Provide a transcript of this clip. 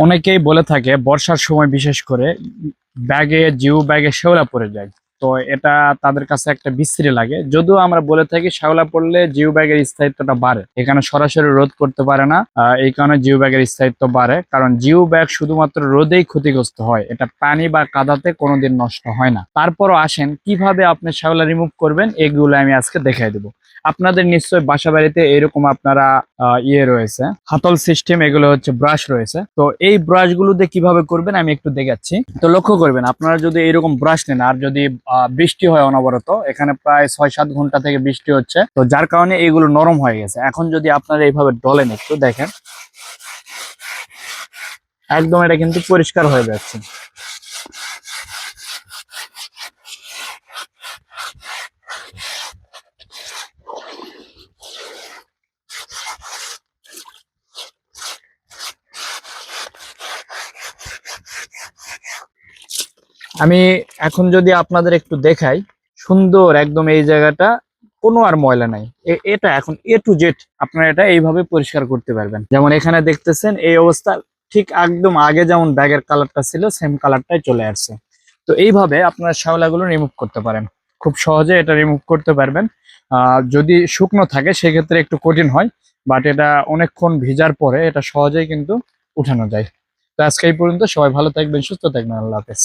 অনেকেই বলে থাকে, বর্ষার সময় বিশেষ করে ব্যাগে জিও ব্যাগে শেওলা পড়ে যায়। তো এটা তাদের কাছে একটা বিশ্রী লাগে। যদিও আমরা বলে থাকি শেওলা পড়লে জিও ব্যাগের স্থায়িত্বটা বাড়ে। এখানে সরাসরি রোদ করতে পারে না। এই কারণে জিও ব্যাগের স্থায়িত্ব বাড়ে। কারণ জিও ব্যাগ শুধুমাত্র রোদেই ক্ষতিগ্রস্ত হয়। এটা পানি বা কাদাতে কোনোদিন নষ্ট হয় না। তারপরও আসেন, কীভাবে আপনি শেওলা রিমুভ করবেন, এগুলো আমি আজকে দেখাই দেবো। আপনাদের নিশ্চয় বাসা বাড়িতে এরকম আপনারা ইয়ে রয়েছে। হাতল সিস্টেম এগুলো হচ্ছে ব্রাশ রয়েছে। তো এই ব্রাশগুলো দিয়ে কীভাবে করবেন আমি একটু দেখাচ্ছি। তো লক্ষ্য করবেন, আপনারা যদি এরকম ব্রাশ নেন, আর যদি বৃষ্টি হয় অনবরত, এখানে প্রায় ছয় সাত ঘণ্টা থেকে বৃষ্টি হচ্ছে, তো যার কারণে এগুলো নরম হয়ে গেছে। এখন যদি আপনারা এইভাবে ডলেন একটু দেখেন। একদম এটা কিন্তু পরিষ্কার হয়ে যাচ্ছে। আমি এখন যদি আপনাদের একটু দেখাই, সুন্দর একদম এই জায়গাটা, কোনো আর ময়লা নাই। এটা এখন এ টু জেড আপনারা এটা এইভাবে পরিষ্কার করতে পারবেন। যেমন এখানে দেখতেছেন, এই অবস্থা ঠিক একদম আগে যেমন ব্যাগের কালারটা ছিল সেম কালারটাই চলে আসছে। তো এইভাবে আপনারা শ্যাওলাগুলো রিমুভ করতে পারেন। খুব সহজে এটা রিমুভ করতে পারবেন। যদি শুকনো থাকে, সেক্ষেত্রে একটু কঠিন হয় বাট এটা অনেকক্ষণ ভিজার পরে এটা সহজেই কিন্তু উঠানো যায়। তো আজকে এই পর্যন্ত সবাই ভালো থাকবেন, সুস্থ থাকবেন, আল্লাহ হাফেজ।